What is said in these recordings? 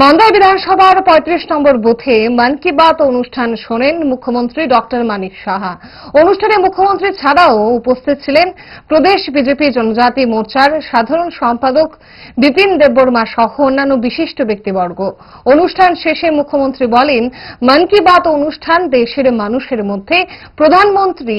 মালদা বিধানসভার পঁয়ত্রিশ নম্বর বুথে মন কি বাত অনুষ্ঠান শোনেন মুখ্যমন্ত্রী ডক্টর মানিক সাহা। অনুষ্ঠানে মুখ্যমন্ত্রী ছাড়াও উপস্থিত ছিলেন প্রদেশ বিজেপি জনজাতি মোর্চার সাধারণ সম্পাদক বিপিন দেববর্মা সহ অন্যান্য বিশিষ্ট ব্যক্তিবর্গ। অনুষ্ঠান শেষে মুখ্যমন্ত্রী বলেন, মন কি বাত অনুষ্ঠান দেশের মানুষের মধ্যে প্রধানমন্ত্রী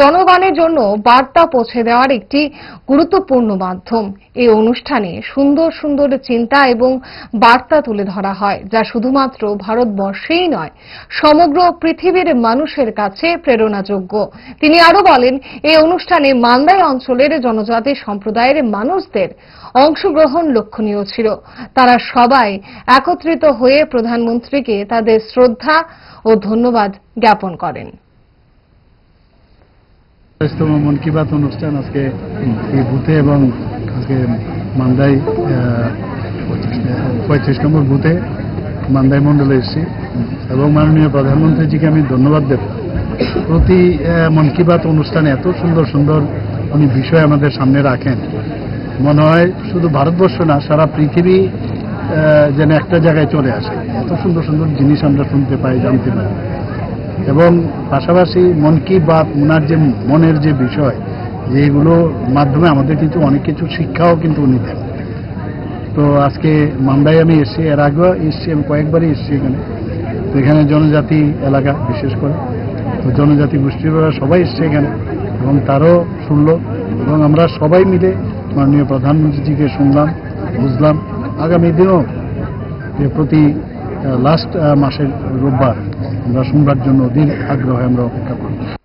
জনগণের জন্য বার্তা পৌঁছে দেওয়ার একটি গুরুত্বপূর্ণ মাধ্যম। এই অনুষ্ঠানে সুন্দর সুন্দর চিন্তা এবং বার্তা তুলে ধরা হয়, যা শুধুমাত্র ভারতবর্ষেই নয়, সমগ্র পৃথিবীর মানুষের কাছে প্রেরণাযোগ্য। তিনি আরও বলেন, এই অনুষ্ঠানে মান্দাই অঞ্চলের জনজাতি সম্প্রদায়ের মানুষদের অংশগ্রহণ লক্ষণীয় ছিল। তারা সবাই একত্রিত হয়ে প্রধানমন্ত্রীকে তাদের শ্রদ্ধা ও ধন্যবাদ জ্ঞাপন করেন। মন কি বাত অনুষ্ঠান আজকে এই বুথে এবং আজকে মান্দাই পঁয়ত্রিশ নম্বর বুথে মান্দাই মণ্ডলে এসেছি। এবং মাননীয় প্রধানমন্ত্রীজিকে আমি ধন্যবাদ দেব। প্রতি মন কি বাত অনুষ্ঠানে এত সুন্দর সুন্দর উনি বিষয় আমাদের সামনে রাখেন। মনে হয় শুধু ভারতবর্ষ না, সারা পৃথিবী যেন একটা জায়গায় চলে আসে। এত সুন্দর সুন্দর জিনিস আমরা শুনতে পাই, জানতে পারি এবং পাশাপাশি মন কি বাত ওনার যে মনের যে বিষয় যেগুলো মাধ্যমে আমাদের কিন্তু অনেক কিছু শিক্ষাও কিন্তু উনি দেন। তো আজকে মান্দায় আমি এসেছি, এর আগেও এসেছি, আমি কয়েকবারই এসেছি এখানে। তো এখানে জনজাতি এলাকা বিশেষ করে। তো জনজাতি গোষ্ঠীর সবাই এসছে এখানে এবং তারও শুনলো এবং আমরা সবাই মিলে মাননীয় প্রধানমন্ত্রীজিকে শুনলাম, বুঝলাম। আগামী দিনেও যে প্রতি লাস্ট মাসের রোববার আমরা শুনবার জন্য অধীর আগ্রহে আমরা অপেক্ষা করব।